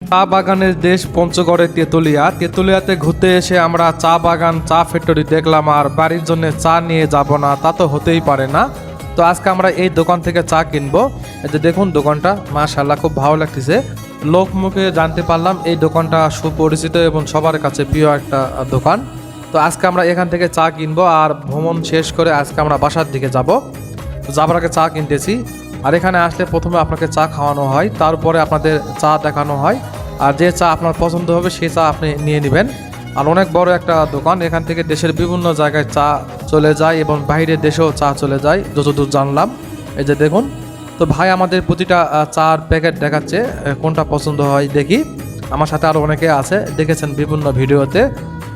চা বাগানের দেশ পঞ্চগড়ে তেতুলিয়া। তেতুলিয়াতে ঘুরতে এসে আমরা চা বাগান, চা ফ্যাক্টরি দেখলাম আর বাড়ির জন্য চা নিয়ে যাব না, তা তো হতেই পারে না। তো আজকে আমরা এই দোকান থেকে চা কিনবো। যে দেখুন দোকানটা মাশাল্লাহ খুব ভালো লাগতেছে। লোক মুখে জানতে পারলাম এই দোকানটা সুপরিচিত এবং সবার কাছে প্রিয় একটা দোকান। তো আজকে আমরা এখান থেকে চা কিনবো আর ভ্রমণ শেষ করে আজকে আমরা বাসার দিকে যাব। যাবার আগে চা কিনতেছি। আর এখানে আসলে প্রথমে আপনাকে চা খাওয়ানো হয়, তারপরে আপনাদের চা দেখানো হয়, আর যে চা আপনার পছন্দ হবে সেই চা আপনি নিয়ে নেবেন। আর অনেক বড় একটা দোকান, এখান থেকে দেশের বিভিন্ন জায়গায় চা চলে যায় এবং বাইরের দেশেও চা চলে যায়, যতদূর জানলাম। এই যে দেখুন, তো ভাই আমাদের প্রতিটা চার প্যাকেট দেখাচ্ছে কোনটা পছন্দ হয় দেখি। আমার সাথে আরও অনেকে আছে, দেখেছেন বিভিন্ন ভিডিওতে।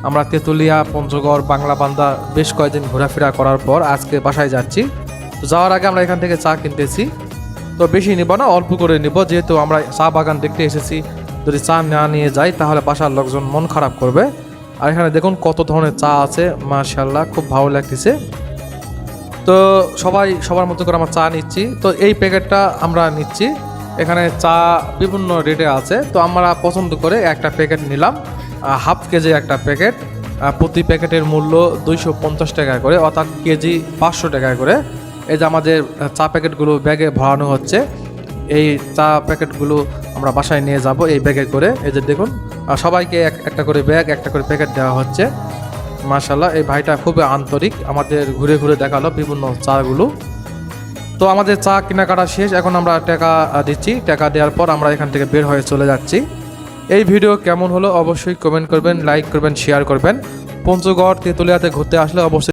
আমরা তেঁতুলিয়া, পঞ্চগড় বাংলা বান্দা বেশ কয়েকদিন ঘোরাফেরা করার পর আজকে বাসায় যাচ্ছি। তো যাওয়ার আগে আমরা এখান থেকে চা কিনতেছি। তো বেশি নিব না, অল্প করে নিব। যেহেতু আমরা চা বাগান দেখতে এসেছি, যদি চা না নিয়ে যাই, তাহলে বাসার লোকজন মন খারাপ করবে। আর এখানে দেখুন কত ধরনের চা আছে মার্শাল্লাহ খুব ভালো লাগতেছে। তো সবাই, সবার মতো করে আমরা চা নিচ্ছি। তো এই প্যাকেটটা আমরা নিচ্ছি। এখানে চা বিভিন্ন রেটে আছে। তো আমরা পছন্দ করে একটা প্যাকেট নিলাম। হাফ কেজি একটা প্যাকেট। প্রতি প্যাকেটের মূল্য দুইশো পঞ্চাশ টাকা করে, অর্থাৎ কেজি পাঁচশো টাকা করে। এই যে আমাদের চা প্যাকেটগুলো ব্যাগে ভরানো হচ্ছে, এই চা প্যাকেটগুলো আমরা বাসায় নিয়ে যাব এই ব্যাগে করে। এই যে দেখুন সবাইকে এক, একটা করে ব্যাগ, একটা করে প্যাকেট দেওয়া হচ্ছে। মাশাল্লাহ এই ভাইটা খুবই আন্তরিক, আমাদের ঘুরে ঘুরে দেখাল বিভিন্ন চাগুলো। তো আমাদের চা কেনাকাটা শেষ, এখন আমরা টাকা দিচ্ছি। টাকা দেওয়ার পর আমরা এখান থেকে বের হয়ে চলে যাচ্ছি। এই ভিডিও কেমন হলো অবশ্যই কমেন্ট করবেন, লাইক করবেন, শেয়ার করবেন। পঞ্চগড় তেঁতুলিয়াতে ঘুরতে আসলে অবশ্যই